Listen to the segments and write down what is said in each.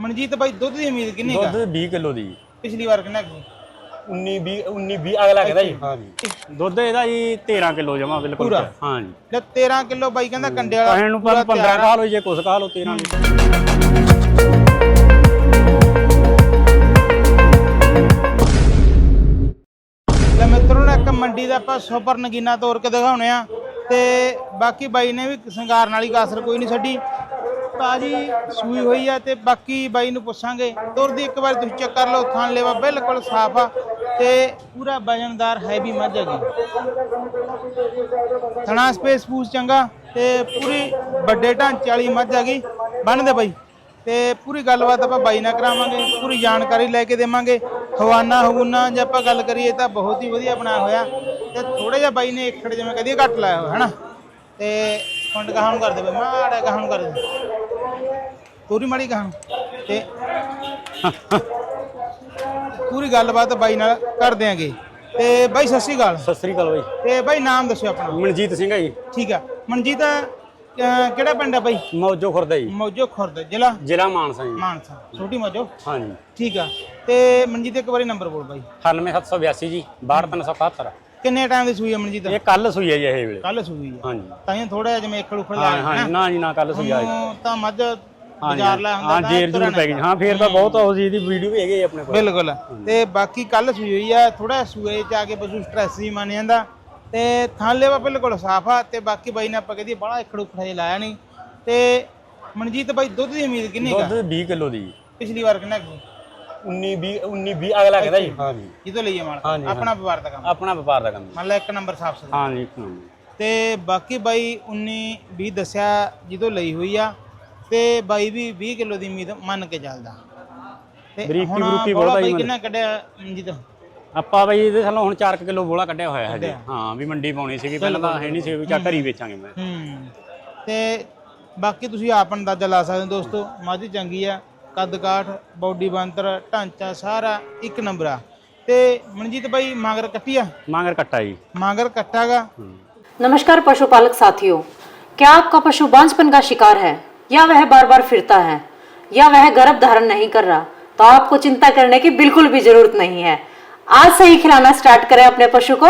ਮਨਜੀਤ ਬਾਈ ਦੁੱਧ ਦੀ ਉਮੀਦ ਕਿੰਨੀ ਦੁੱਧ ਕਾ 20 ਕਿਲੋ ਦੀ। ਪਿਛਲੀ ਵਾਰ ਕਿੰਨਾ ਕੁ? 19 20 19 20 ਅਗਲਾ ਕਹਿੰਦਾ ਜੀ। ਹਾਂ ਜੀ ਦੁੱਧ ਇਹਦਾ ਜੀ 13 ਕਿਲੋ ਜਮਾ ਬਿਲਕੁਲ ਪੂਰਾ? ਹਾਂ ਜੀ ਲੈ 13 ਕਿਲੋ ਬਾਈ ਕਹਿੰਦਾ ਕੰਡੇ ਵਾਲਾ ਕਹਿਣ ਨੂੰ ਪੂਰਾ 15 ਤਿਆਰ ਆ। ਕਹਾ ਲਓ ਜੇ ਕੁਛ ਕਹਾ ਲਓ 13 ਲੀਟਰ ਲੈ ਮਿੱਤਰੋ ਨੇ ਇੱਕ ਮੰਡੀ ਦਾ ਆਪਾਂ ਸੁਪਰ ਨਗੀਨਾ ਤੋੜ ਕੇ ਦਿਖਾਉਣੇ ਆ। ਤੇ ਬਾਕੀ ਬਾਈ ਨੇ ਵੀ ਸ਼ਿੰਗਾਰਨ ਵਾਲੀ ਕਾਸਰ ਕੋਈ ਨਹੀਂ ਛੱਡੀ। ਤਾਜੀ ਸੂਈ ਹੋਈ ਆ ਤੇ ਬਾਕੀ ਬਾਈ ਨੂੰ ਪੁੱਛਾਂਗੇ। ਤੁਰਦੀ ਇੱਕ ਵਾਰ ਤੁਸੀਂ ਚੈੱਕ ਕਰ ਲਓ ਥਾਂ ਲੇਵਾ ਬਿਲਕੁਲ ਸਾਫ਼ ਆ ਤੇ ਪੂਰਾ ਵਜਨਦਾਰ ਹੈਵੀ ਮੱਝ ਹੈਗੀ ਥਣਾ ਸਪੇਸ ਪੂਸ ਚੰਗਾ ਤੇ ਪੂਰੀ ਵੱਡੇ ਢਾਂਚੇ ਵਾਲੀ ਮੱਝ ਹੈਗੀ। ਬੰਨਦੇ ਬਾਈ। ਤੇ ਪੂਰੀ ਗੱਲਬਾਤ ਆਪਾਂ ਬਾਈ ਨਾਲ ਕਰਾਵਾਂਗੇ, ਪੂਰੀ ਜਾਣਕਾਰੀ ਲੈ ਕੇ ਦੇਵਾਂਗੇ। ਹਵਾਨਾ ਹਗੂਨਾ ਜੇ ਆਪਾਂ ਗੱਲ ਕਰੀਏ ਤਾਂ ਬਹੁਤ ਹੀ ਵਧੀਆ ਬਣਾਇਆ ਹੋਇਆ। ਤੇ ਥੋੜਾ ਜਿਹਾ ਬਾਈ ਨੇ ਏਕੜ ਜਿਵੇਂ ਕਦੀ ਘੱਟ ਲਾਇਆ ਹੋਇਆ, ਹਨਾ? ਤੇ ਫੰਡ ਕਹਾਂ ਨੂੰ ਕਰਦੇ ਬਈ ਮਾੜਾ ਕਹਾਂ ਨੂੰ ਕਰਦੇ ਪੂਰੀ ਮਾੜੀ ਕਹਾਂ ਤੇ ਪੂਰੀ ਗੱਲਬਾਤ ਬਾਈ ਨਾਲ ਕਰ ਦਿਆਂਗੇ। ਤੇ ਬਾਈ ਸਤਿ ਸ਼੍ਰੀ ਅਕਾਲ। ਸਤਿ ਸ੍ਰੀ ਅਕਾਲ ਬਾਈ। ਤੇ ਬਾਈ ਨਾਮ ਦੱਸਿਓ ਆਪਣਾ। ਮਨਜੀਤ ਸਿੰਘ ਜੀ। ਠੀਕ ਆ। ਮਨਜੀਤ ਅਹ, ਕਿਹੜਾ ਪਿੰਡ ਆ ਬਾਈ? ਮੌਜੋ ਖੁਰਦਾ ਜੀ। ਮੌਜੋ ਖੁਰਦ ਜ਼ਿਲ੍ਹਾ? ਜ਼ਿਲ੍ਹਾ ਮਾਨਸਾ ਜੀ। ਮਾਨਸਾ ਛੋਟੀ ਮੌਜੋ। ਹਾਂ ਜੀ ਠੀਕ ਆ। ਤੇ ਮਨਜੀਤ ਇੱਕ ਵਾਰੀ ਨੰਬਰ ਬੋਲ ਬਾਈ। 98782 ਜੀ 62371 ਕਿੰਨੇ ਟਾਈਮ ਦੀ ਸੂਈ ਆ ਮਨਜੀਤ ਇਹ ਕੱਲ ਸੂਈ ਹੈ ਜੀ ਇਹ ਵੇਲੇ। ਕੱਲ ਸੂਈ ਆ। ਹਾਂ ਜੀ ਤਾਂ ਹੀ ਥੋੜਾ ਜਿਵੇਂ ਇੱਕ ਉਖੜ ਹਾਂ ਹਾਂ ਨਾ ਜੀ ਨਾ ਕੱਲ ਸੂਈ ਆ ਜੀ। ਉਹਨੂੰ ਤਾਂ ਮੱਝ ਹਾਂ ਬਾਜ਼ਾਰ ਲੈ ਹੁੰਦਾ ਹਾਂ ਜੇਰ ਜੂਰ ਪੈ ਗਈ। ਹਾਂ ਫੇਰ ਤਾਂ ਬਹੁਤ ਉਹ ਜੀ ਦੀ ਵੀਡੀਓ ਵੀ ਹੈਗੀ ਹੈ ਆਪਣੇ ਕੋਲ। ਬਿਲਕੁਲ। ਤੇ ਬਾਕੀ ਕੱਲ ਸੂਈ ਹੋਈ ਆ ਥੋੜਾ ਸੂਏ ਚ ਆ ਕੇ ਪਸ਼ੂ ਸਟ੍ਰੈਸ ਵੀ ਮੰਨ ਜਾਂਦਾ। ਤੇ ਥਾਲੇ ਵਾ ਬਿਲਕੁਲ ਸਾਫ਼ ਆ। ਤੇ ਬਾਕੀ ਬਾਈ ਨੇ ਆਪਾਂ ਕਹਦੀ ਬੜਾ ਇਕੜ ਉਖੜਾ ਜਿਹਾ ਲਾਇਆ ਨਹੀਂ ਤੇ ਮਨਜੀਤ ਬਾਈ ਦੁੱਧ ਦੀ ਉਮੀਦ ਕਿੰਨੀ ਕਾ ਦੁੱਧ 20 ਕਿਲੋ ਦੀ। ਪਿਛਲੀ ਵਾਰ ਕਿੰਨਾ ਕੁ? 19 20 19 20 ਅਗਲਾ ਕਹਿੰਦਾ ਜੀ। ਹਾਂ ਜੀ ਜਿੱਦੋਂ ਲਈਏ ਮਾਲ? ਹਾਂਜੀ, ਆਪਣਾ ਵਪਾਰ ਦਾ ਕੰਮ। ਆਪਣਾ ਵਪਾਰ ਦਾ ਕੰਮ ਜੀ। ਮੰਨ ਲਾ ਇੱਕ ਨੰਬਰ ਸਾਫ਼ ਸੁਥਰਾ। ਹਾਂ ਜੀ ਇੱਕ ਨੰਬਰ। ਤੇ ਬਾਕੀ ਬਾਈ 19 20 ਦੱਸਿਆ ਜਦੋਂ ਲਈ ਹੋਈ ਆ ਤੇ ਬਾਈ ਵੀ 20 ਕਿਲੋ ਦੀ ਉਮੀਦ ਮੰਨ ਕੇ ਚੱਲਦਾ। ਤੇ ਬਰੀਕੀ ਹੁਣ ਬਰੂਕੀ ਬੋਲਾ ਬਹੁਤ ਆ ਬਾਈ ਜੀ ਕਿੰਨਾ ਕੱਢਿਆ ਮਨਜੀਤ? ਆਪਾਂ ਬਈ ਇਹਦੇ ਥੱਲੋਂ ਹੁਣ 4 ਕਿਲੋ ਬੋਲਾ ਕੱਢਿਆ ਹੋਇਆ ਹੈ ਜੀ ਹਾਂ ਵੀ ਮੰਡੀ ਪਾਉਣੀ ਸੀਗੀ ਪਹਿਲਾਂ ਤਾਂ ਹੈ। ਨਹੀਂ ਸੀ ਵੀ ਚਾ ਘਰੀ ਵੇਚਾਂਗੇ ਮੈਂ। ਹੂੰ। ਤੇ ਬਾਕੀ ਤੁਸੀਂ ਆਪ ਅੰਦਾਜ਼ਾ ਲਾ ਸਕਦੇ ਹੋ ਦੋਸਤੋ। ਮਾਝੀ ਚੰਗੀ ਆ। ਕੱਦ ਕਾਠ ਬਾਡੀ ਬੰਤਰ ਢਾਂਚਾ ਸਾਰਾ ਇੱਕ ਨੰਬਰ ਆ ਤੇ ਮਨਜੀਤ ਬਾਈ ਮਾਂਗਰ ਕੱਟੀ ਆ ਮਾਂਗਰ ਕੱਟਾ ਜੀ ਮਾਂਗਰ ਕੱਟਾਗਾ नमस्कार पशुपालक साथियों क्या आपका पशु बांझपन का शिकार है या वह बार बार फिरता है या वह गर्भ धारण नहीं कर रहा तो आपको चिंता करने की बिल्कुल भी जरूरत नहीं है आज से ही खिलाना स्टार्ट करें अपने पशु को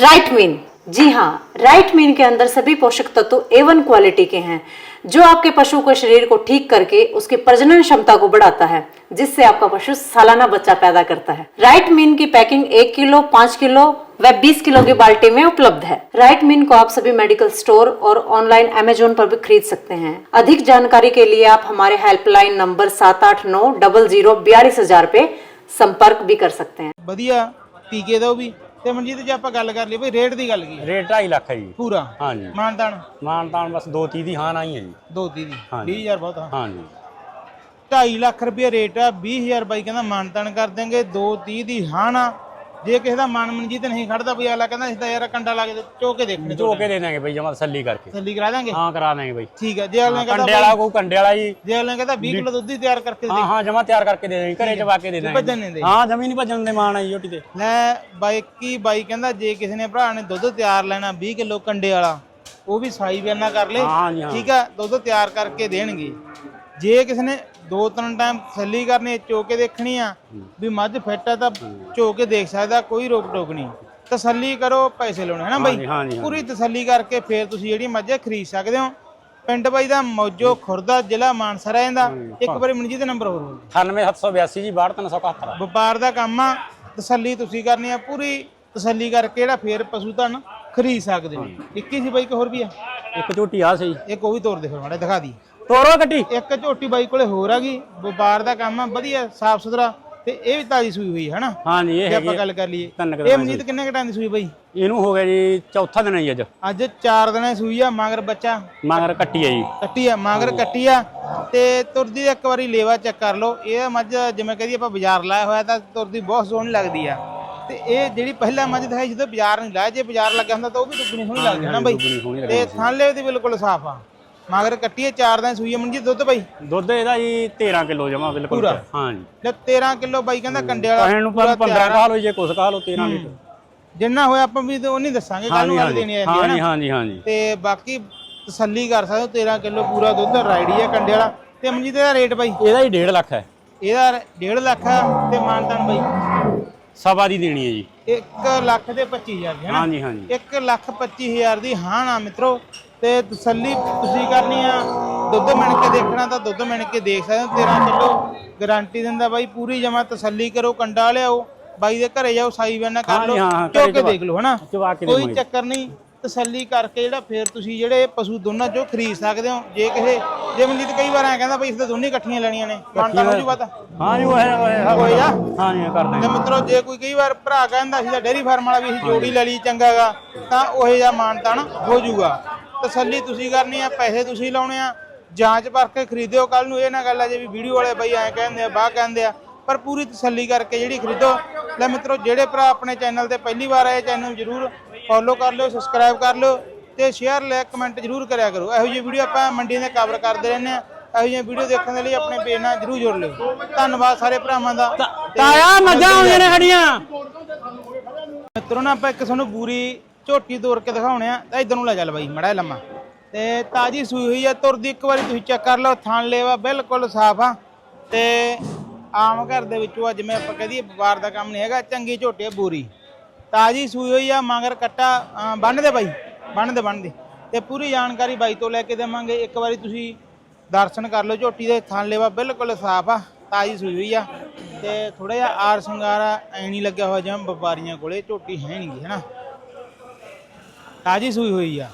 राइट मीन जी हाँ राइट मीन के अंदर सभी पोषक तत्व एवन क्वालिटी के हैं जो आपके पशु के शरीर को ठीक करके उसके प्रजनन क्षमता को बढ़ाता है, जिससे आपका पशु सालाना बच्चा पैदा करता है। राइट मीन की पैकिंग एक किलो, पाँच किलो व 20 किलो के बाल्टी में उपलब्ध है। राइट मीन को आप सभी मेडिकल स्टोर और ऑनलाइन अमेजोन पर भी खरीद सकते हैं। अधिक जानकारी के लिए आप हमारे हेल्पलाइन नंबर सात आठ नौ डबल ज़ीरो बयालीस हज़ार पे संपर्क भी कर सकते हैं। बढ़िया टीके दो भी। ਤੇ ਮਨਜੀਤ ਜੇ ਆਪਾਂ ਗੱਲ ਕਰ ਲਈ ਬਈ ਰੇਟ ਦੀ ਗੱਲ ਕੀ ਹੈ? ਰੇਟ 2.5 ਲੱਖ ਹੈ ਜੀ। ਪੂਰਾ? ਹਾਂ ਜੀ ਮਾਨਦਾਨ ਮਾਨ ਤਾਨ ਬਸ 2.30 ਦੀ ਹਾਂ ਆਈ ਹੈ ਜੀ। ਦੋ ਤੀਹ ਦੀ? ਹਾਂਜੀ। 20000 ਬਹੁਤ ਆ। ਹਾਂ ਜੀ 2.5 ਲੱਖ ਰੁਪਏ ਰੇਟ ਆ 20000 ਬਾਈ ਕਹਿੰਦਾ ਮਾਨਦਾਨ ਕਰ ਦੇਂਗੇ 230 ਦੀ ਹਾਣਾ ਜੇ ਕਿਸੇ ਦਾ ਮਨ ਮਨਜੀਤ ਨਹੀਂ ਖੜਦਾ ਬਈ ਅਗਲਾ ਕਹਿੰਦਾ ਇਸ ਦਾ ਯਾਰ ਕੰਡਾ ਲਾ ਕੇ ਚੋ ਕੇ ਦੇਖਣੇ ਕੇ ਦੇ ਦਾਂਗੇ ਬਈ ਜਮਾ ਤਸੱਲੀ ਕਰਕੇ। ਤਸੱਲੀ ਕਰਾ ਦਾਂਗੇ ਹਾਂ ਕਰਾ ਦਾਂਗੇ ਬਈ। ਠੀਕ ਹੈ ਜੇ ਅਗਲੇ ਕਹਿੰਦਾ ਕੰਡੇ ਵਾਲਾ ਕੋਈ ਕੰਡੇ ਵਾਲਾ ਜੀ ਜੇ ਅਗਲੇ ਕਹਿੰਦਾ 20 ਕਿਲੋ ਦੁੱਧ ਹੀ ਤਿਆਰ ਕਰਕੇ ਦੇ। ਹਾਂ ਹਾਂ ਜਮਾ ਤਿਆਰ ਕਰਕੇ ਦੇ ਦਾਂਗੇ ਘਰੇ ਚਵਾ ਕੇ ਦੇ ਦਾਂਗੇ ਭੱਜਣ ਨਹੀਂ ਦੇ। ਹਾਂ ਜਮੀ ਨਹੀਂ ਭੱਜਣ ਦੇ ਮਾਣ ਹੈ ਜੀ ਝੋਟੀ ਤੇ। ਲੈ ਬਾਈ ਕੀ ਬਾਈ ਕਹਿੰਦਾ ਜੇ ਕਿਸੇ ਨੇ ਭਰਾ ਨੇ ਦੁੱਧ ਤਿਆਰ ਲੈਣਾ 20 ਕਿਲੋ ਕੰਡੇ ਵਾਲਾ ਉਹ ਵੀ ਸਾਈ ਬਿਆਨਾ ਕਰ ਲੇ। ਹਾਂ ਹਾਂ। ਠੀਕ ਆ ਦੁੱਧ ਤਿਆਰ ਕਰਕੇ ਦੇਣਗੇ। ਜੇ ਕਿਸੇ ਨੇ ਦੋ ਤਿੰਨ ਟਾਈਮ ਤਸੱਲੀ ਕਰਨੀ ਚੋ ਕੇ ਦੇਖਣੀ ਆ ਵੀ ਮੱਝ ਫਿੱਟ ਆ ਤਾਂ ਚੋ ਕੇ ਦੇਖ ਸਕਦਾ ਕੋਈ ਰੋਕ ਟੋਕ ਨਹੀਂ। ਤਸੱਲੀ ਕਰੋ ਪੈਸੇ ਲਾਉਣੇ ਹੈ ਨਾ ਬਾਈ। ਪੂਰੀ ਤਸੱਲੀ ਕਰਕੇ ਫੇਰ ਤੁਸੀਂ ਜਿਹੜੀ ਮੱਝ ਖਰੀਦ ਸਕਦੇ ਹੋ। ਪਿੰਡ ਬਾਈ ਦਾ ਮੌਜੋ ਖੁਰਦਾ ਜ਼ਿਲ੍ਹਾ ਮਾਨਸਾ ਰਹਿ ਜਾਂਦਾ ਇੱਕ ਵਾਰੀ ਮਨਜੀਤ ਨੰਬਰ ਹੋਰ ਬੋਲ। 98782 ਜੀ 62371 ਵਪਾਰ ਦਾ ਕੰਮ ਆ ਤਸੱਲੀ ਤੁਸੀਂ ਕਰਨੀ ਆ ਪੂਰੀ ਤਸੱਲੀ ਕਰਕੇ ਜਿਹੜਾ ਫੇਰ ਪਸ਼ੂ ਧਨ ਖਰੀਦ ਸਕਦੇ ਹੋ ਇੱਕ ਹੀ ਸੀ ਬਾਈ ਕਿ ਹੋਰ ਵੀ ਆ? ਇੱਕ ਝੋਟੀ ਆ ਸਹੀ ਇੱਕ ਉਹ ਵੀ ਤੋੜ ਦੇ ਫਿਰ ਮਾੜਾ ਦਿਖਾ ਦੀ। ਤੋਰੋ ਗੱਡੀ? ਇੱਕ ਝੋਟੀ ਬਾਈ ਕੋਲੇ ਹੋਰ ਆ ਗਈ ਵਪਾਰ ਦਾ ਕੰਮ ਆ ਵਧੀਆ ਸਾਫ਼ ਸੁਥਰਾ ਤੇ ਇਹ ਵੀ ਤਾਜੀ ਸੂਈ ਹੋਈ ਹੈ ਹਨਾ ਹਾਂ ਜੀ ਇਹ ਹੈਗੀ ਆਪਾਂ ਗੱਲ ਕਰ ਲਈਏ। ਇਹ ਮਨਜੀਤ ਕਿੰਨੇ ਘਟਾਂ ਦੀ ਸੂਈ ਬਾਈ? ਇਹਨੂੰ ਹੋ ਗਿਆ ਜੀ ਚੌਥਾ ਦਿਨ ਹੈ ਜੀ ਅੱਜ। ਅੱਜ 4 ਦਿਨਾਂ ਸੂਈ ਆ ਮਗਰ ਬੱਚਾ। ਮਗਰ ਕੱਟੀ ਹੈ ਜੀ। ਕੱਟੀ ਆ ਮਗਰ ਕੱਟੀ ਆ ਤੇ ਤੁਰਦੀ ਇੱਕ ਵਾਰੀ ਲੇਵਾ ਚੈੱਕ ਕਰ ਲਓ। ਇਹ ਮੱਝ ਜਿਵੇਂ ਕਹਦੀ ਆਪਾਂ ਬਾਜ਼ਾਰ ਲਾਇਆ ਹੋਇਆ ਤਾਂ ਤੁਰਦੀ ਬਹੁਤ ਸੋਹਣੀ ਲੱਗਦੀ ਆ। ਤੇ ਇਹ ਜਿਹੜੀ ਪਹਿਲਾ ਮੱਝ ਹੈ ਜਦੋਂ ਬਾਜ਼ਾਰ ਨਹੀਂ ਲਾਇਆ ਜੇ ਬਾਜ਼ਾਰ ਲੱਗਿਆ ਹੁੰਦਾ ਤਾਂ ਉਹ ਵੀ ਦੁੱਗਣੀ ਸੋਹਣੀ ਲੱਗਦੀ ਹੈ ਨਾ ਬਾਈ? ਤੇ ਥਾਲੇ ਦੀ ਬਿਲਕੁਲ ਸਾਫ਼ ਆ। ਮਗਰ ਕੱਟੀ ਆ 4 ਦਿਨ ਸੂਈ ਮਨਜੀਤ ਦੁੱਧ ਬਾਈ? ਦੁੱਧ ਇਹਦਾ ਜੀ 13 ਕਿਲੋ ਜਮਾ ਬਿਲਕੁਲ ਪੂਰਾ? ਹਾਂ ਜੀ ਲੈ 13 ਕਿਲੋ ਬਾਈ ਕਹਿੰਦਾ ਕੰਡੇ ਵਾਲਾ ਕਹਿਣ ਨੂੰ ਪਰ 15 ਕਹਾ ਲਓ ਜੇ ਕੁਛ ਕਹਾ ਲਓ 13 ਲੀਟਰ। ਜਿੰਨਾ ਹੋਇਆ ਆਪਾਂ ਵੀ ਉਹ ਨਹੀਂ ਦੱਸਾਂਗੇ ਕੱਲ ਨੂੰ ਗੱਲ ਦੇਣੀ ਆ ਹਾਂ ਜੀ ਹਾਂ ਜੀ ਹਾਂ ਜੀ ਤੇ ਬਾਕੀ ਤਸੱਲੀ ਕਰ ਸਕਦੇ ਹੋ 13 ਕਿਲੋ ਪੂਰਾ ਦੁੱਧ ਰਾਈਡੀ ਆ ਕੰਡੇ ਵਾਲਾ। ਤੇ ਮਨਜੀਤ ਦਾ ਰੇਟ ਬਾਈ? ਇਹਦਾ ਹੀ 1.5 ਲੱਖ ਹੈ। ਇਹਦਾ 1.5 ਲੱਖ ਆ ਤੇ ਮਾਨਤਾਨ ਬਾਈ? ਸਵਾ ਦੀ ਦੇਣੀ ਹੈ ਜੀ। 1 ਲੱਖ ਤੇ 25000 ਦੀ ਹੈ ਨਾ? ਹਾਂਜੀ ਹਾਂਜੀ। 1 ਲੱਖ 25000 ਦੀ ਹਾਂ ਨਾ ਮਿੱਤਰੋ। ਤੇ ਤਸੱਲੀ ਤੁਸੀਂ ਕਰਨੀ ਆ। ਦੁੱਧ ਮਿਣ ਕੇ ਦੇਖਣਾ ਤਾਂ ਦੁੱਧ ਮਿਣ ਕੇ ਦੇਖ ਸਕਦੇ ਹੋ। 13 ਕਿਲੋ ਗਾਰੰਟੀ ਦਿੰਦਾ ਬਾਈ ਪੂਰੀ ਜਮਾ ਤਸੱਲੀ ਕਰੋ ਕੰਡਾ ਲਿਆਓ ਬਾਈ ਦੇ ਘਰੇ ਜਾਓ ਸਾਈ ਬੈਨਾ ਕਰ ਲਓ ਚੋ ਕੇ ਦੇਖ ਲਓ ਹਨਾ? ਕੋਈ। ਚੱਕਰ ਨਹੀਂ ਤਸੱਲੀ ਕਰਕੇ ਜਿਹੜਾ ਫੇਰ ਤੁਸੀਂ ਜਿਹੜੇ ਪਸ਼ੂ ਦੋਨਾਂ ਚੋਂ ਖਰੀਦ ਸਕਦੇ ਹੋ। ਜੇ ਕਿਸੇ ਜੇ ਮਨਜੀਤ ਕਈ ਵਾਰ ਐ ਕਹਿੰਦਾ ਬਈ ਇਸ ਤੇ ਦੋਨੇ ਇਕੱਠੀਆਂ ਲੈਣੀਆਂ ਨੇ ਮਾਨਤਾ ਹੋ ਜੂ ਪਤਾ ਹਾਂ ਜੀ ਉਹ ਹੈ ਉਹ ਹੈ ਜਾ। ਹਾਂ ਜੀ ਕਰ ਤੇ ਮਿੱਤਰੋ ਜੇ ਕੋਈ ਕਈ ਵਾਰ ਭਰਾ ਕਹਿੰਦਾ ਸੀ ਤਾਂ ਡੇਰੀ ਫਾਰਮ ਵਾਲਾ ਵੀ ਅਸੀਂ ਜੋੜੀ ਲੈ ਲਈ ਚੰਗਾਗਾ ਤਾਂ ਉਹ ਜਿਹਾ ਮਾਨਤਾਨ ਹੋ ਜਾਊਗਾ ਤਸੱਲੀ ਤੁਸੀਂ ਕਰਨੀ ਆ ਪੈਸੇ ਤੁਸੀਂ ਲਾਉਣੇ ਆ ਜਾਂਚ ਪਰਖ ਕੇ ਖਰੀਦਿਓ ਕੱਲ ਨੂੰ ਇਹ ਨਾ ਗੱਲ ਆ ਜੇ ਵੀ ਵੀਡੀਓ ਵਾਲੇ ਬਈ ਐਂ ਕਹਿੰਦੇ ਆ ਬਾਹ ਕਹਿੰਦੇ ਆ ਪਰ ਪੂਰੀ ਤਸੱਲੀ ਕਰਕੇ ਜਿਹੜੀ ਖਰੀਦੋ। ਲੈ ਮਿੱਤਰੋ ਜਿਹੜੇ ਭਰਾ ਆਪਣੇ ਚੈਨਲ ਤੇ ਪਹਿਲੀ ਵਾਰ ਆਏ ਚੈਨਲ ਜਰੂਰ ਫੋਲੋ ਕਰ ਲਿਓ ਸਬਸਕ੍ਰਾਈਬ ਕਰ ਲਿਓ ਤੇ ਸ਼ੇਅਰ ਲਾਈਕ ਕਮੈਂਟ ਜਰੂਰ ਕਰਿਆ ਕਰੋ। ਇਹੋ ਜਿਹੀ ਵੀਡੀਓ ਆਪਾਂ ਮੰਡੀਆਂ ਦੇ ਕਵਰ ਕਰਦੇ ਰਹਿੰਦੇ ਆ। ਇਹੋ ਜਿਹੀਆਂ ਵੀਡੀਓ ਦੇਖਣ ਦੇ ਲਈ ਆਪਣੇ ਪੇਜ ਨਾਲ ਜਰੂਰ ਜੁੜ ਲਿਓ। ਧੰਨਵਾਦ ਸਾਰੇ ਭਰਾਵਾਂ ਦਾ। ਤਾਇਆ ਮੱਝਾਂ ਆਉਂਦੀਆਂ ਨੇ ਖੜੀਆਂ ਮਿੱਤਰੋ ਨਾ ਆਪਾਂ ਇੱਕ ਤੁਹਾਨੂੰ ਬੂਰੀ ਝੋਟੀ ਤੋੜ ਕੇ ਦਿਖਾਉਣੇ ਆ, ਤਾਂ ਇਧਰ ਨੂੰ ਲੈ ਚੱਲ ਬਾਈ, ਮੜਾ ਲੰਮਾ। ਤੇ ਤਾਜੀ ਸੂਈ ਹੋਈ ਆ, ਤੁਰਦੀ ਇੱਕ ਵਾਰੀ ਤੁਸੀਂ ਚੈੱਕ ਕਰ ਲਓ, ਥਣ ਲੇਵਾ ਬਿਲਕੁਲ ਸਾਫ਼ ਆ। ਤੇ ਆਮ ਘਰ ਦੇ ਵਿੱਚੋਂ ਆ ਜਿਵੇਂ ਆਪਾਂ ਕਹਦੀਏ ਵਪਾਰ ਦਾ ਕੰਮ ਨਹੀਂ ਹੈਗਾ, ਚੰਗੀ ਝੋਟੀ ਆ ਬੂਰੀ। ਤਾਜੀ ਸੂਈ ਹੋਈ ਆ, ਮਗਰ ਕੱਟਾ, ਅਹ ਬੰਨ ਦੇ ਬਾਈ ਬੰਨ ਦੇ ਬੰਨ ਦੇ। ਤੇ ਪੂਰੀ ਜਾਣਕਾਰੀ ਬਾਈ ਤੋਂ ਲੈ ਕੇ ਦੇਵਾਂਗੇ, ਇੱਕ ਵਾਰੀ ਤੁਸੀਂ ਦਰਸ਼ਨ ਕਰ ਲਓ ਝੋਟੀ ਦੇ, ਥਣ ਲੇਵਾ ਬਿਲਕੁਲ ਸਾਫ਼ ਆ, ਤਾਜੀ ਸੂਈ ਹੋਈ ਆ। ਤੇ ਥੋੜਾ ਜਿਹਾ ਆਰ ਸ਼ਿੰਗਾਰ ਆ ਨਹੀਂ ਲੱਗਿਆ ਹੋਇਆ ਜਿਵੇਂ ਵਪਾਰੀਆਂ ਕੋਲੇ, ਝੋਟੀ ਹੈ ਨਹੀਂਗੀ ਹੈਨਾ ਤਾਜੀ ਸੂਈ ਹੋਈ ਆ।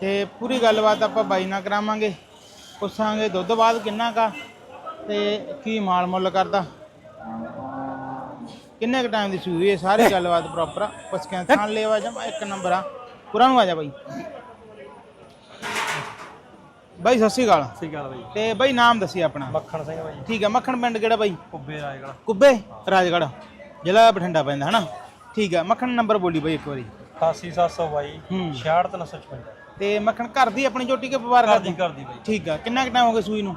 ਤੇ ਪੂਰੀ ਗੱਲਬਾਤ ਆਪਾਂ ਬਾਈ ਨਾਲ ਕਰਾਵਾਂਗੇ ਪੁੱਛਾਂਗੇ ਦੁੱਧ ਬਾਅਦ ਕਿੰਨਾ ਕਾ ਤੇ ਕੀ ਮਾਲ ਮੁੱਲ ਕਰਦਾ। ਕਿੰਨੇ ਕ ਟਾਈਮ ਦੀ ਸੂਈ ਹੋਈ ਹੈ ਸਾਰੀ ਗੱਲਬਾਤ ਪ੍ਰੋਪਰ ਪੁੱਛ ਕੇ ਥਾਂ ਲੈਵਾ ਜਮਾ ਇੱਕ ਨੰਬਰ ਆ। ਪੁਰਾਂ ਨੂੰ ਆ ਜਾ ਬਾਈ। ਬਾਈ ਸਤਿ ਸ਼੍ਰੀ ਅਕਾਲ। ਸਹੀ ਗੱਲ ਬਾਈ। ਤੇ ਬਾਈ ਨਾਮ ਦੱਸੀ ਆਪਣਾ। ਮੱਖਣ ਸਿੰਘ ਬਾਈ। ਠੀਕ ਆ ਮੱਖਣ ਪਿੰਡ ਕਿਹੜਾ ਬਾਈ? ਕੁੱਬੇ ਰਾਜਗੜ ਕੁੱਬੇ ਰਾਜਗੜ੍ਹ। ਜ਼ਿਲ੍ਹਾ ਬਠਿੰਡਾ ਪੈਂਦਾ ਹਨਾ? ਠੀਕ ਆ ਮੱਖਣ ਨੰਬਰ ਬੋਲੀ ਬਾਈ ਇੱਕ ਵਾਰੀ। 88700 ਬਾਈ ਹੂੰ। 66355 ਤੇ ਮੱਖਣ ਘਰ ਦੀ ਆਪਣੀ ਝੋਟੀ ਕੇ ਵਪਾਰ ਘਰ ਕਰਦੀ ਦੀ ਘਰ ਦੀ ਬਾਈ। ਠੀਕ ਆ ਕਿੰਨਾ ਕੁ ਟਾਈਮ ਹੋ ਗਿਆ ਸੂਈ ਨੂੰ?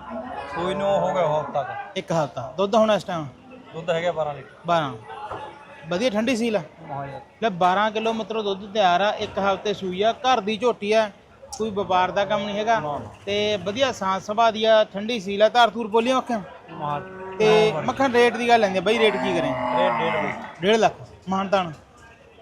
ਕੋਈ ਨੂੰ ਹੋ ਗਿਆ ਹਫਤਾ ਤੱਕ ਇੱਕ ਹਫ਼ਤਾ। ਦੁੱਧ ਹੁਣ ਇਸ ਟਾਈਮ ਦੁੱਧ ਹੈਗਾ 12 ਲੀਟਰ। 12 ਵਧੀਆ ਠੰਡੀ ਸੀਲ ਆ? ਲੈ 12 ਕਿਲੋ ਮਤਲਬ ਦੁੱਧ ਤਿਆਰ ਆ ਇੱਕ ਹਫ਼ਤੇ ਸੂਈ ਆ। ਘਰ ਦੀ ਝੋਟੀ ਆ ਕੋਈ ਵਪਾਰ ਦਾ ਕੰਮ ਨਹੀਂ ਹੈਗਾ। ਤੇ ਵਧੀਆ ਸਾਂਸ ਸੁਭਾਅ ਦੀ ਆ ਠੰਡੀ ਸੀਲ ਆ। ਧਾਰ ਧੂਰ ਬੋਲੀਆਂ ਮੱਖਣ? ਤੇ ਮੱਖਣ ਰੇਟ ਦੀ ਗੱਲ ਲੈਂਦੇ ਬਾਈ ਰੇਟ ਕੀ ਕਰੇ? ਰੇਟ ਡੇਢ ਬਾਈ 1.5 ਲੱਖ। ਮਾਨਤਾਨ।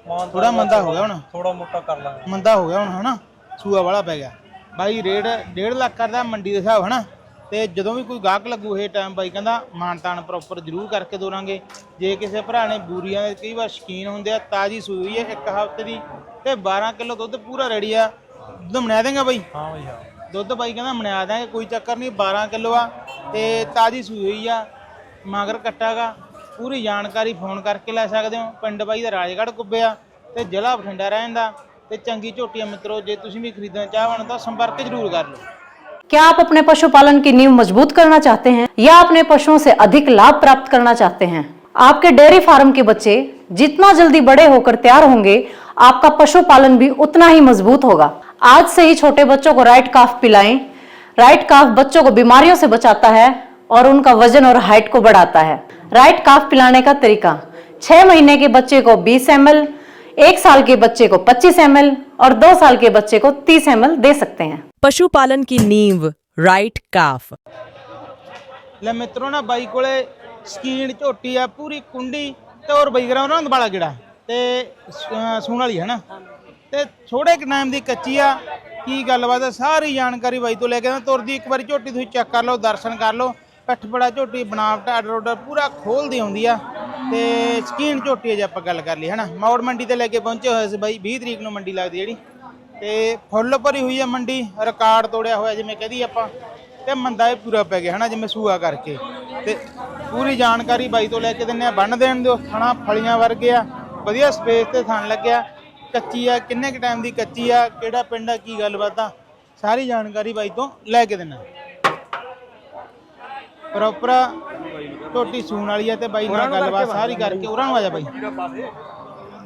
ਮਾਨ ਥੋੜਾ ਮੰਦਾ ਹੋ ਗਿਆ ਹੁਣ। ਥੋੜਾ ਮੋਟਾ ਕਰ ਲਾਂਗੇ। ਮੰਦਾ ਹੋ ਗਿਆ ਹੁਣ ਹਨਾ? ਸੂਆ ਵਾਲਾ ਪੈ ਗਿਆ। ਬਾਈ ਰੇਟ 1.5 ਲੱਖ ਕਰਦਾ ਮੰਡੀ ਦੇ ਹਿਸਾਬ ਹਨਾ? ਤੇ ਜਦੋਂ ਵੀ ਕੋਈ ਗਾਹਕ ਲੱਗੂ ਇਹ ਟਾਈਮ ਬਾਈ ਕਹਿੰਦਾ ਮਾਨਤਾਨ ਪ੍ਰੋਪਰ ਜ਼ਰੂਰ ਕਰਕੇ ਦੋਰਾਂਗੇ ਜੇ ਕਿਸੇ ਭਰਾ ਨੇ ਬੂਰੀਆਂ ਦੇ ਕਈ ਵਾਰ ਸ਼ਕੀਨ ਹੁੰਦੇ ਆ ਤਾਜੀ ਸੂਈ ਹੈ ਇੱਕ ਹਫ਼ਤੇ ਦੀ ਤੇ 12 ਕਿਲੋ ਦੁੱਧ ਪੂਰਾ ਰੈਡੀ ਆ। ਦੁੱਧ ਮਨਾ ਦੇਗਾ ਬਾਈ? ਹਾਂ ਬਾਈ ਹਾਂ। ਦੁੱਧ ਬਾਈ ਕਹਿੰਦਾ ਮਨਾ ਦਾਂਗੇ ਕੋਈ ਚੱਕਰ ਨਹੀਂ 12 ਕਿਲੋ ਆ ਤੇ ਤਾਜੀ ਸੂਈ ਹੋਈ ਆ ਮਗਰ ਕੱਟਾਗਾ। ਪੂਰੀ ਜਾਣਕਾਰੀ ਫੋਨ ਕਰਕੇ ਲੈ ਸਕਦੇ ਹੋ ਪਿੰਡ ਬਾਈ ਦਾ ਰਾਜਗੜ੍ਹ ਕੁੱਬਿਆ ਤੇ ਜ਼ਿਲ੍ਹਾ ਬਠਿੰਡਾ ਰਹਿੰਦਾ ਤੇ ਚੰਗੀ ਝੋਟੀਆਂ ਮਿੱਤਰੋ ਜੇ ਤੁਸੀਂ ਵੀ ਖਰੀਦਣਾ ਚਾਹਵਣ ਤਾਂ ਸੰਪਰਕ ਜ਼ਰੂਰ ਕਰ ਲਓ क्या आप अपने पशुपालन की नींव मजबूत करना चाहते हैं या अपने पशुओं से अधिक लाभ प्राप्त करना चाहते हैं आपके डेयरी फार्म के बच्चे जितना जल्दी बड़े होकर तैयार होंगे आपका पशुपालन भी उतना ही मजबूत होगा आज से ही छोटे बच्चों को राइट काफ पिलाएं राइट काफ बच्चों को बीमारियों से बचाता है और उनका वजन और हाइट को बढ़ाता है राइट काफ पिलाने का तरीका छह महीने के बच्चे को 20 एम एक साल के बच्चे को 25 एम और दो साल के बच्चे को 30 एम दे सकते हैं पशुपालन की नींव राइट काफ ਲੈ ਮਿੱਤਰੋ ਨਾ ਬਾਈ ਕੋਲੇ ਸਕੀਨ ਝੋਟੀ ਆ ਪੂਰੀ ਕੁੰਡੀ ਤੇ ਹੋਰ ਬਾਈ ਗਰਾਉਂਡ ਰੰਗ ਵਾਲਾ ਕਿਹੜਾ ਤੇ ਸ- ਸੂਣ ਵਾਲੀ ਹੈ ਨਾ ਤੇ ਥੋੜੇ ਕੁ ਟਾਈਮ ਦੀ ਕੱਚੀ ਆ ਕੀ ਗੱਲਬਾਤ ਆ ਸਾਰੀ ਜਾਣਕਾਰੀ ਬਾਈ ਤੋਂ ਲੈ ਕੇ ਆਉਣਾ ਤੁਰਦੀ ਇੱਕ ਵਾਰੀ ਝੋਟੀ ਤੁਸੀਂ ਚੈੱਕ ਕਰ ਲਓ ਦਰਸ਼ਨ ਕਰ ਲਓ ਪਿੱਠ ਬੜਾ ਝੋਟੀ ਬਣਾਵਟ ਆਰਡਰ ਆਰਡਰ ਪੂਰਾ ਖੋਲਦੀ ਆਉਂਦੀ ਆ ਤੇ ਸਕੀਨ ਝੋਟੀ ਆ ਜੇ ਆਪਾਂ ਗੱਲ ਕਰ ਲਈ ਹੈ ਨਾ ਮੌੜ ਮੰਡੀ ਤੇ ਲੈ ਕੇ ਪਹੁੰਚੇ ਹੋਏ ਸੀ ਬਾਈ 20 ਤਰੀਕ ਨੂੰ ਮੰਡੀ ਲੱਗਦੀ ਜਿਹੜੀ। ਤੇ ਫੁੱਲ ਭਰੀ ਹੋਈ ਆ ਮੰਡੀ ਰਿਕਾਰਡ ਤੋੜਿਆ ਹੋਇਆ ਜਿਵੇਂ ਕਹਦੀ ਆਪਾਂ। ਤੇ ਮੰਦਾ ਇਹ ਪੂਰਾ ਪੈ ਗਿਆ, ਹਨਾ? ਜਿਵੇਂ ਸੂਆ ਕਰਕੇ। ਤੇ ਪੂਰੀ ਜਾਣਕਾਰੀ ਬਾਈ ਤੋਂ ਲੈ ਕੇ ਦਿੰਨੇ ਆ ਬੰਨ ਦੇਣ ਦਿਓ। ਥਣਾ ਫਲੀਆਂ ਵਰਗੇ ਆ। ਵਧੀਆ ਸਪੇਸ ਤੇ ਥਣ ਲੱਗਿਆ। ਕੱਚੀ ਆ, ਕਿੰਨੇ ਕ ਟਾਈਮ ਦੀ ਕੱਚੀ ਆ, ਕਿਹੜਾ ਪਿੰਡ ਆ, ਕੀ ਗੱਲਬਾਤ ਆ, ਸਾਰੀ ਜਾਣਕਾਰੀ ਬਾਈ ਤੋਂ ਲੈ ਕੇ ਦਿੰਨਾ ਪ੍ਰੋਪਰ ਝੋਟੀ ਸੂਣ ਵਾਲੀ ਆ ਤੇ ਬਾਈ ਨਾਲ ਗੱਲਬਾਤ ਸਾਰੀ ਕਰਕੇ ਉਹਨਾਂ ਨੂੰ ਆ ਜਾ ਬਾਈ।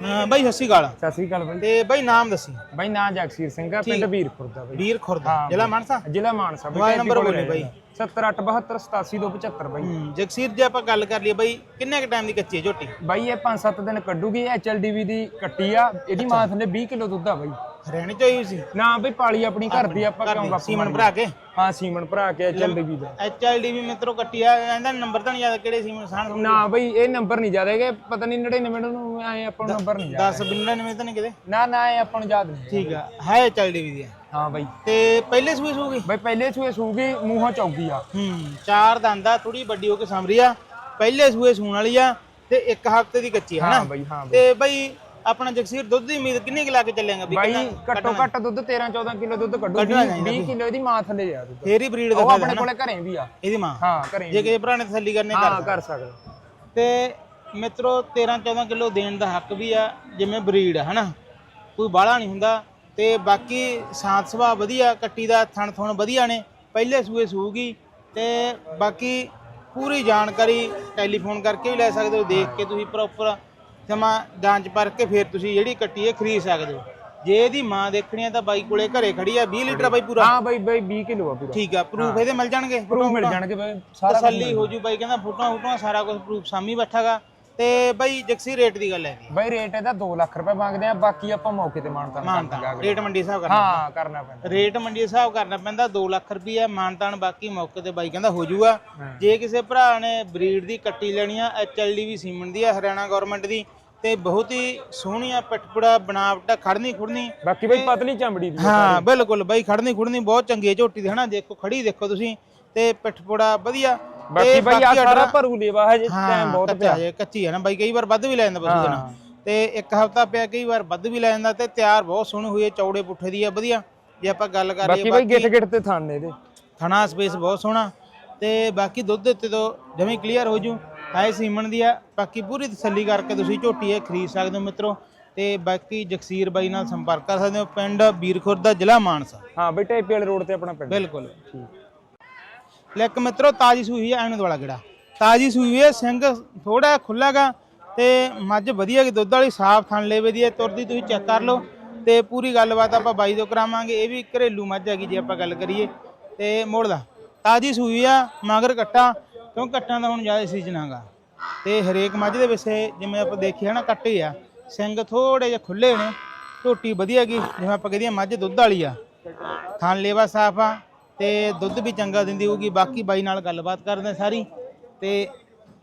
ਹਾਂ ਬਾਈ ਸਤਿ ਸ਼੍ਰੀ ਅਕਾਲ। ਸਤਿ ਸ੍ਰੀ ਅਕਾਲ ਬਾਈ। ਤੇ ਬਾਈ ਨਾਮ ਦੱਸੀ। ਬਾਈ ਨਾਂ ਜਗਸੀਰ ਸਿੰਘ ਆ ਪਿੰਡ ਵੀਰਪੁਰ ਦਾ ਬਾਈ। ਵੀਰ ਖੁਰਦ ਜ਼ਿਲ੍ਹਾ ਮਾਨਸਾ? ਜ਼ਿਲ੍ਹਾ ਮਾਨਸਾ ਬਾਈ ਮੋਬਾਈਲ ਨੰਬਰ ਬੋਲੀ ਬਾਈ। 7872878275 ਬਾਈ। ਹੂੰ, ਜਗਸੀਰ ਜੇ ਆਪਾਂ ਗੱਲ ਕਰ ਲਈਏ ਬਾਈ ਕਿੰਨੇ ਕ ਟਾਈਮ ਦੀ ਕੱਚੀ ਹੈ ਝੋਟੀ? ਬਾਈ ਇਹ 5-7 ਦਿਨ ਕੱਢੂਗੀ ਐਚਐਲਡੀਵੀ ਦੀ ਕੱਟੀ ਆ ਇਹਦੀ ਮਾਂ ਥੱਲੇ 20 ਕਿਲੋ ਦੁੱਧ ਆ ਬਾਈ। ਹਰਿਆਣੇ ਚ ਹੋਈ ਸੀ? ਨਾ ਬਈ ਪਾਲੀ ਆਪਣੀ ਘਰ ਦੀ ਆਪਾਂ ਕਿਉਂ ਗੱਪ ਸੀਮਨ? ਭਰਾ ਕੇ? ਹਾਂ ਸੀਮਨ ਭਰਾ ਕੇ ਚੱਲਦੇ ਵੀ ਦਾ ਐਚ ਆਈ ਡੀ ਵੀ ਮਿੱਤਰੋ ਕੱਟੀ ਆ ਇਹਦਾ ਨੰਬਰ ਤਾਂ ਨਹੀਂ ਯਾਦ ਕਿਹੜੇ ਸੀਮਨ ਸਾਨ ਨਾ ਬਈ ਇਹ ਨੰਬਰ ਨਹੀਂ ਯਾਦ ਹੈਗੇ ਪਤਾ ਨਹੀਂ 99 ਨੂੰ ਆਏ ਆਪਾਂ ਨੂੰ ਨੰਬਰ ਨਹੀਂ ਯਾਦ 10 99 ਤਾਂ ਨਹੀਂ ਕਿਤੇ? ਨਾ ਨਾ ਇਹ ਆਪਾਂ ਨੂੰ ਯਾਦ ਨਹੀਂ ਠੀਕ ਆ ਹੈ ਐਚ ਆਈ ਡੀ ਵੀ ਦੀ। ਹਾਂ ਬਈ। ਤੇ ਪਹਿਲੇ ਸੂਈ ਸੂਗੀ? ਬਈ ਪਹਿਲੇ ਸੂਏ ਸੂਗੀ ਮੂੰਹੋਂ ਚੌਗੀ ਆ। ਹੂੰ ਚਾਰ ਦੰਦਾ ਥੋੜੀ ਵੱਡੀ ਹੋ ਕੇ ਸਮਰੀ ਆ। ਪਹਿਲੇ ਸੂਏ ਸੂਣ ਵਾਲੀ ਆ ਤੇ ਇੱਕ ਹਫ਼ਤੇ ਦੀ ਕੱਚੀ ਹੈ ਹਾਂ ਨਾ ਬਈ ਹਾਂ ਬਈ। ਤੇ ਬਈ ਆਪਣਾ ਜਗਸੀਰ ਦੁੱਧ ਦੀ ਉਮੀਦ ਕਿੰਨੀ ਕੁ ਲਾ ਕੇ ਚੱਲੇਗਾ ਵੀ ਬਾਈ ਘੱਟੋ ਘੱਟ ਦੁੱਧ 13 14 ਕਿਲੋ ਦੁੱਧ ਕੱਢੂ ਕੱਢਣਾ ਚਾਹੀਦਾ 20 ਕਿਲੋ ਦੀ ਮਾਂ ਥੱਲੇ ਜਾ ਦੁੱਧ। ਫੇਰ ਹੀ ਬਰੀਡ ਦਾ ਉਹ ਆਪਣੇ ਕੋਲੇ ਘਰੇ ਵੀ ਆ। ਇਹਦੀ ਮਾਂ। ਹਾਂ ਘਰੇ ਜੇ ਕਿਸੇ ਭਰਾ ਨੇ ਤਸੱਲੀ ਕਰਨੀ ਕਰ ਹਾਂ ਕਰ ਸਕਦਾ। ਤੇ ਮਿੱਤਰੋ 13 14 ਕਿਲੋ ਦੇਣ ਦਾ ਹੱਕ ਵੀ ਆ ਜਿਵੇਂ ਬਰੀਡ ਹਨਾ? ਕੋਈ ਬਾਹਲਾ ਨਹੀਂ ਹੁੰਦਾ। ਤੇ ਬਾਕੀ ਸਾਥ ਸੁਭਾਅ ਵਧੀਆ ਕੱਟੀ ਦਾ ਥਣ ਥਣ ਵਧੀਆ ਨੇ ਪਹਿਲੇ ਸੂਏ ਸੂਗੀ ਤੇ ਬਾਕੀ ਪੂਰੀ ਜਾਣਕਾਰੀ ਟੈਲੀਫੋਨ ਕਰਕੇ ਵੀ ਲੈ ਸਕਦੇ ਹੋ ਦੇਖ ਕੇ ਤੁਸੀਂ ਪ੍ਰੋਪਰ ਸਮਾਂ ਜਾਂਚ ਪਰਖ ਕੇ ਫਿਰ ਤੁਸੀਂ ਜਿਹੜੀ ਕੱਟੀ ਹੈ ਖਰੀਦ ਸਕਦੇ ਹੋ। ਜੇ ਇਹਦੀ ਮਾਂ ਦੇਖਣੀ ਹੈ ਤਾਂ ਬਾਈ ਕੋਲੇ ਘਰੇ ਖੜੀ ਆ 20 ਲੀਟਰ ਬਾਈ ਪੂਰਾ। ਹਾਂ ਬਈ ਬਈ 20 ਕਿਲੋ ਆ ਪੂਰਾ। ਠੀਕ ਆ ਪ੍ਰੂਫ ਇਹਦੇ ਮਿਲ ਜਾਣਗੇ? ਪ੍ਰੂਫ ਮਿਲ ਜਾਣਗੇ ਬਈ ਸਾਰਾ ਤਸੱਲੀ ਹੋ ਜੂ ਬਾਈ ਕਹਿੰਦਾ ਫੋਟੋਆਂ ਫੋਟੋਆਂ ਸਾਰਾ ਕੁਝ ਪ੍ਰੂਫ ਸਾਮੀ ਬੈਠਾਗਾ। ਤੇ ਬਾਈ ਜਕਸੀ ਰੇਟ ਦੀ ਗੱਲ ਹੈ ਜੀ ਬਈ ਰੇਟ ਇਹਦਾ 2 ਲੱਖ ਰੁਪਏ ਮੰਗਦੇ ਆ ਬਾਕੀ ਆਪਾਂ ਮੌਕੇ ਤੇ ਮਾਨਤਾਨ ਕਰ ਮਾਨਤਾ ਦਾਂਗੇ ਰੇਟ ਮੰਡੀ ਹਿਸਾਬ ਕਰਨਾ ਹਾਂ ਕਰਨਾ ਪੈਂਦਾ। ਰੇਟ ਮੰਡੀ ਹਿਸਾਬ ਕਰਨਾ ਪੈਂਦਾ 2 ਲੱਖ ਰੁਪਈਆ ਮਾਨਤਾਨ ਬਾਕੀ ਮੌਕੇ ਤੇ ਬਾਈ ਕਹਿੰਦਾ ਹੋ ਜੂਗਾ। ਜੇ ਕਿਸੇ ਭਰਾ ਨੇ ਬਰੀਡ ਦੀ ਕੱਟੀ ਲੈਣੀ ਆ ਐਚਐਲਡੀ ਵੀ ਸੀਮਨ ਦੀ ਆ ਹਰਿਆਣਾ ਗਵਰਨਮੈਂਟ ਦੀ ਤੇ ਬਹੁਤ ਹੀ ਸੋਹਣੀ ਆ ਪਟਪੜਾ ਬਣਾਵਟ ਖੜਨੀ ਖੁੜਨੀ ਬਾਕੀ ਬਈ ਪਤਲੀ ਚਮੜੀ ਦੀ। ਹਾਂ ਬਿਲਕੁਲ ਬਾਈ ਖੜਨੀ ਖੁੜਨੀ ਬਹੁਤ ਚੰਗੀ ਹੈ ਝੋਟੀ ਦੀ ਹਨਾ? ਦੇਖੋ ਖੜੀ ਦੇਖੋ ਤੁਸੀਂ ਤੇ ਪਟਪੜਾ ਵਧੀਆ। ਬਾਕੀ ਬਈ ਆ ਸਾਰਾ ਭਰੂ ਲੇਵਾ ਹਜੇ ਟਾਈਮ ਬਹੁਤ ਜੇ ਕੱਚੀ ਹੈ ਨਾ ਬਾਈ ਕਈ ਵਾਰ ਵੱਧ ਵੀ ਲੈ ਜਾਂਦਾ ਪਸ਼ੂ ਦੇ ਹਾਂ। ਤੇ ਇੱਕ ਹਫਤਾ ਪਿਆ ਕਈ ਵਾਰ ਵੱਧ ਵੀ ਲੈ ਜਾਂਦਾ ਤੇ ਤਿਆਰ ਬਹੁਤ ਸੋਹਣੀ ਹੋਈ ਹੈ ਚੌੜੇ ਪੁੱਠੇ ਦੀ ਆ ਵਧੀਆ। ਜੇ ਆਪਾਂ ਗੱਲ ਕਰ ਬਾਕੀ ਬਈ ਗਿੱਟ ਗਿੱਟ ਤੇ ਥਾਨੇ ਇਹਦੇ। ਥਣਾ ਸਪੇਸ ਬਹੁਤ ਸੋਹਣਾ। ਤੇ ਬਾਕੀ ਦੁੱਧ ਦੇ ਉੱਤੇ ਤੋਂ ਜਮੀ ਕਲੀਅਰ ਹੋ ਜੂ। ਹਾਏ ਸੀਮਨ ਦੀ ਆ। ਬਾਕੀ ਪੂਰੀ ਤਸੱਲੀ ਕਰਕੇ ਤੁਸੀਂ ਝੋਟੀ ਇਹ ਖਰੀਦ ਸਕਦੇ ਹੋ ਮਿੱਤਰੋ। ਤੇ ਬਾਕੀ ਜਗਸੀਰ ਬਾਈ ਨਾਲ ਸੰਪਰਕ ਕਰ ਸਕਦੇ ਹੋ। ਪਿੰਡ ਬੀਰਖੁਰ ਦਾ ਜ਼ਿਲ੍ਹਾ ਮਾਨਸਾ। ਹਾਂ ਬਈ ਟੇਪੀ ਵਾਲੇ ਰੋਡ ਤੇ ਆਪਣਾ ਪਿੰਡ। ਬਿਲਕੁਲ। ਲੈ ਇੱਕ ਮਿੱਤਰੋ ਤਾਜੀ ਸੂਈ ਹੈ ਐਨੂੰ ਵਾਲਾ ਕਿਹੜਾ ਤਾਜੀ ਸੂਈ ਹੈ ਸਿੰਘ ਥੋੜਾ ਖੁੱਲਾਗਾ ਤੇ ਮੱਝ ਵਧੀਆ ਕਿ ਦੁੱਧ ਵਾਲੀ ਸਾਫ਼ ਥਣ ਲੇਵੇ ਦੀ ਹੈ ਤੁਰਦੀ ਤੁਸੀਂ ਚੈੱਕ ਕਰ ਲਓ। ਤੇ ਪੂਰੀ ਗੱਲਬਾਤ ਆਪਾਂ ਬਾਈ ਤੋਂ ਕਰਾਵਾਂਗੇ। ਇਹ ਵੀ ਘਰੇਲੂ ਮੱਝ ਹੈਗੀ ਜੇ ਆਪਾਂ ਗੱਲ ਕਰੀਏ। ਤੇ ਮੋੜਦਾ ਤਾਜੀ ਸੂਈ ਆ ਮਗਰ ਕੱਟਾ। ਕਿਉਂ ਕੱਟਾਂ ਦਾ ਹੁਣ ਜ਼ਿਆਦਾ ਸੀਜ਼ਨ ਹੈਗਾ। ਤੇ ਹਰੇਕ ਮੱਝ ਦੇ ਵਿੱਚ ਜਿਵੇਂ ਆਪਾਂ ਦੇਖਿਆ ਨਾ ਕੱਟੇ ਆ। ਸਿੰਘ ਥੋੜੇ ਜਿਹਾ ਖੁੱਲੇ ਨੇ ਝੋਟੀ ਵਧੀਆ ਗਈ ਜਿਵੇਂ ਆਪਾਂ ਕਹਦੇ ਮੱਝ ਦੁੱਧ ਵਾਲੀ ਆ। ਥਣ ਲੇਵਾ ਸਾਫ਼ ਆ ਤੇ ਦੁੱਧ ਵੀ ਚੰਗਾ ਦਿੰਦੀ ਹੋਊਗੀ ਬਾਕੀ ਬਾਈ ਨਾਲ ਗੱਲਬਾਤ ਕਰਦੇ ਸਾਰੀ। ਤੇ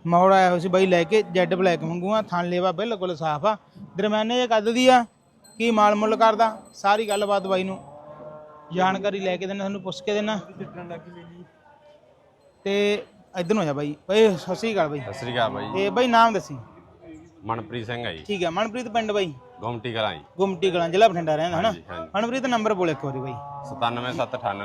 ਮੌੜ ਆਇਆ ਹੋਇਆ ਸੀ ਬਾਈ ਲੈ ਕੇ ਜੈਡ ਬਲੈਕ ਮੰਗੂਆ ਥਣ ਲੇਵਾ ਬਿਲਕੁਲ ਸਾਫ਼ ਆ। ਦਰਮਿਆਨੇ ਜੇ ਕੱਦ ਦੀ ਆ ਕੀ ਮਾਲ ਮੁੱਲ ਕਰਦਾ ਸਾਰੀ ਗੱਲਬਾਤ ਬਾਈ ਨੂੰ ਜਾਣਕਾਰੀ ਲੈ ਕੇ ਦੇਣਾ ਤੁਹਾਨੂੰ ਪੁੱਛ ਕੇ ਦੇਣਾ ਤੇ ਇਧਰ ਨੂੰ ਆ ਜਾ ਬਾਈ। ਬਾਈ ਸਤਿ ਸ੍ਰੀ ਅਕਾਲ ਬਾਈ। ਸਤਿ ਸ੍ਰੀ ਅਕਾਲ ਬਾਈ। ਤੇ ਬਾਈ ਨਾਮ ਦੱਸੀ। ਮਨਪ੍ਰੀਤ ਸਿੰਘ ਹੈ ਜੀ। ਠੀਕ ਹੈ ਮਨਪ੍ਰੀਤ ਪਿੰਡ ਬਾਈ। ਗੁਮਟੀ ਕਲਾਂ ਜੀ। ਗੁਮਟੀ ਕਲਾਂ ਜ਼ਿਲ੍ਹਾ ਬਠਿੰਡਾ ਰਹਿੰਦਾ ਹਨਾ ਹਾਂਜੀ, ਹਾਂਜੀ। ਮਨਪ੍ਰੀਤ ਨੰਬਰ ਬੋਲ ਇੱਕ ਵਾਰੀ ਬਾਈ। 97798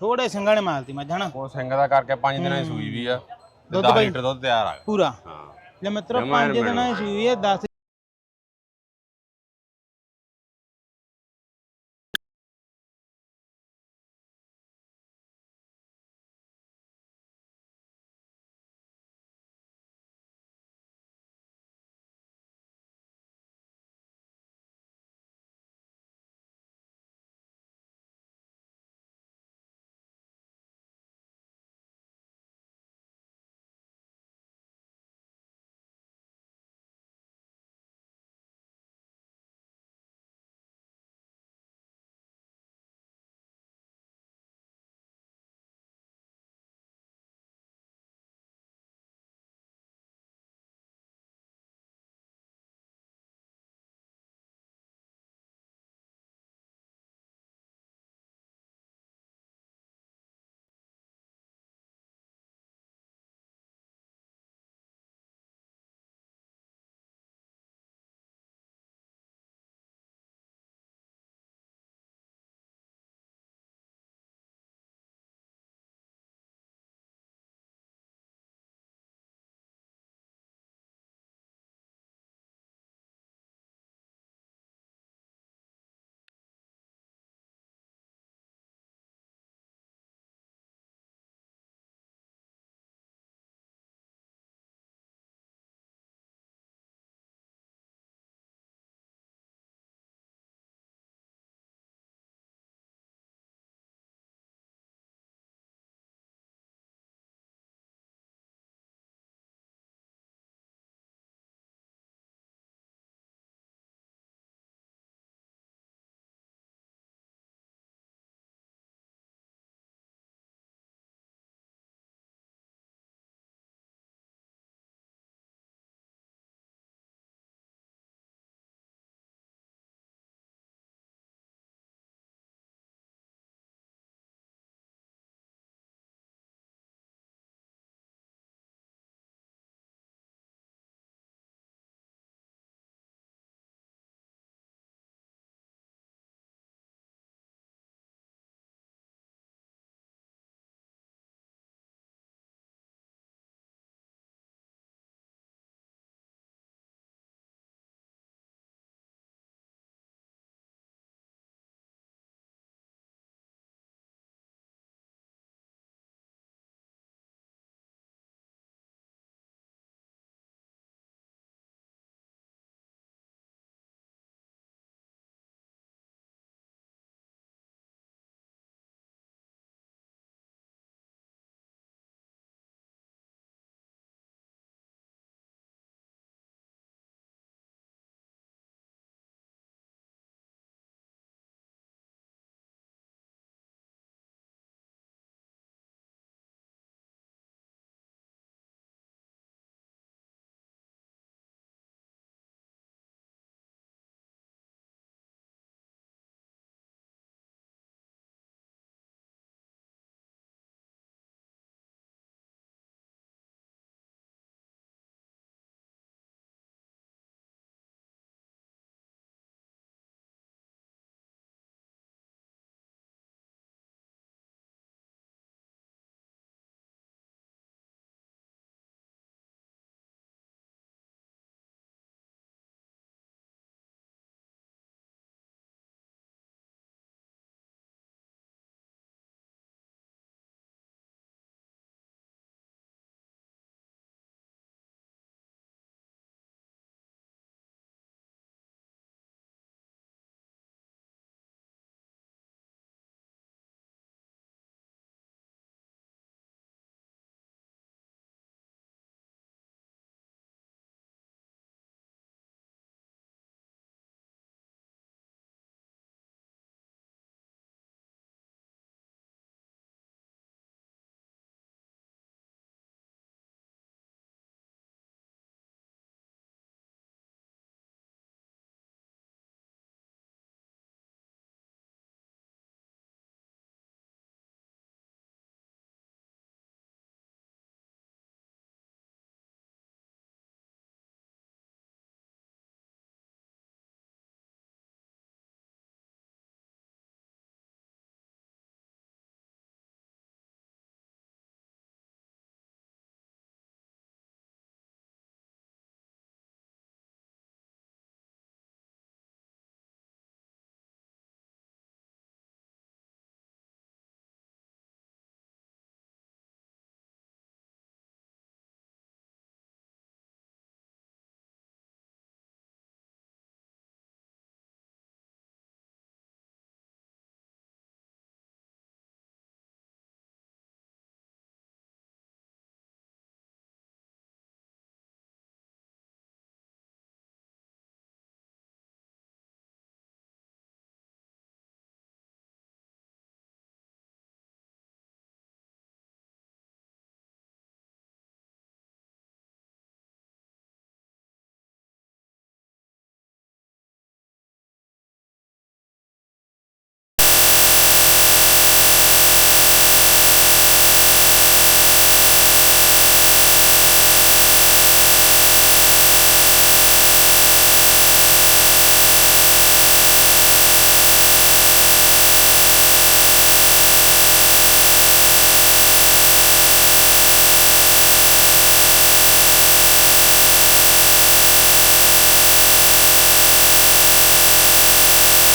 ਥੋੜੇ ਸਿੰਘਾਂ ਨੇ ਮਾਰਤੀ ਮੱਝ ਹਨਾ? ਉਹ ਸਿੰਘ ਦਾ ਕਰਕੇ 5 ਦਿਨਾਂ ਦੀ ਸੂਈ ਵੀ ਆ ਤੇ ਦੁੱਧ 10 ਬਾਈ? ਲੀਟਰ ਦੁੱਧ ਤਿਆਰ ਆ। ਪੂਰਾ। ਹਾਂ। ਲੈ ਮਿੱਤਰੋ ਜਮਾਂ 5 ਦਿਨਾਂ ਦੀ ਸੂਈ ਹੈ 10